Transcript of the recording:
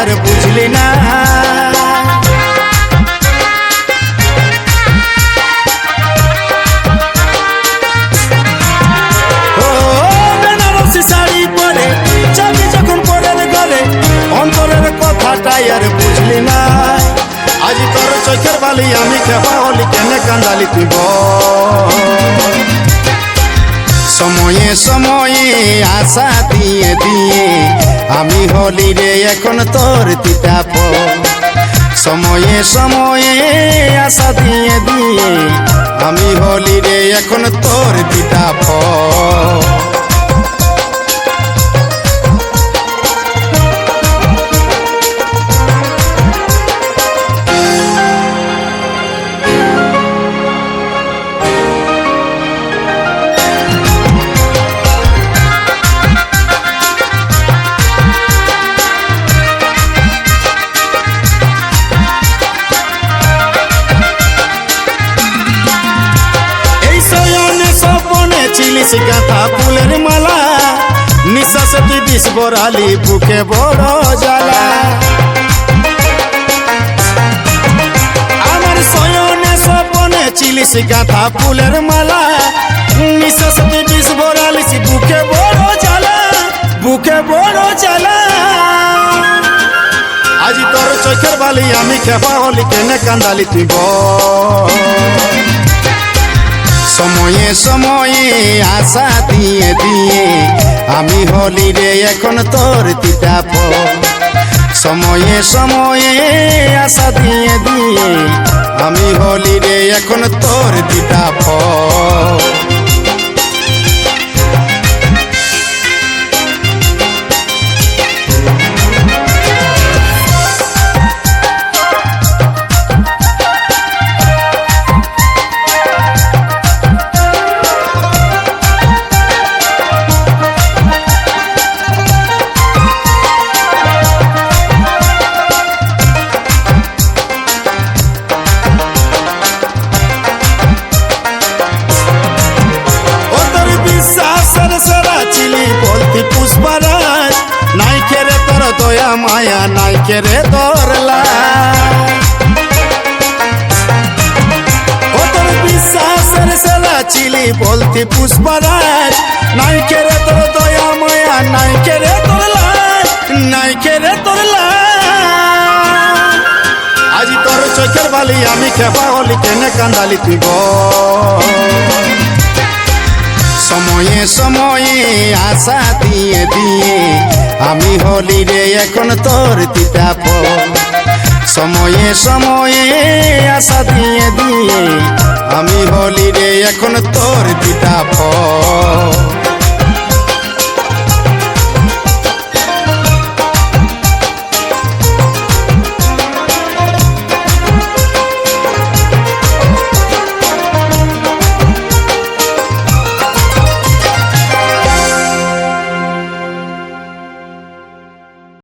আর বুঝলি না। আর বুঝলি না। আজ তোর চোখের বালি আমি খেপা হলি কেনে কান্দালি তুই সময়ে সময়ে আশা দিয়ে দিয়ে। আমি হলি রে এখন তোর তিতাপ সময়ে সময়ে আশা দিয়ে দিয়ে। আমি হলি রে এখন তোর তিতাপ চিলিস গাঁথা ফুলের মালা। নিঃশ্বাস তুই বিষ বরালি, বুকে বড় জ্বালা। আমার সয়নে সপনে চিলিস গাঁথা ফুলের মালা। নিঃশ্বাস তুই বিষ বরালিস বুকে বড় জ্বালা, বুকে বড় জ্বালা। আজি তোর চোখের বালি, আমি খেপা হলি, কেনে কান্দালি তুই সময়ে সময়ে আশা দিয়ে দিয়ে। আমি হলি রে এখন তোর তিতাপ সময়ে সময়ে আশা দিয়ে দিয়ে। আমি হলি রে এখন তোর তিতাপ মায়া নাই। ও তোর বিশ্বাসের সেরা চিলি বলতি পুষ্পরাজ নাই কেরে তোর দয়া মায়া নাই কেরে তোর লাজ, নাই কেরে তোর আজি তোর চোখের বালি আমি খেপা হলি কেনে কান্দালি তুই সময়ে সময়ে আশা দিয়ে দিয়ে। আমি হলি রে এখন তোর তিতাপ। সময়ে সময়ে আশা দিয়ে দিয়ে। আমি হলি রে এখন তোর তিতাপ।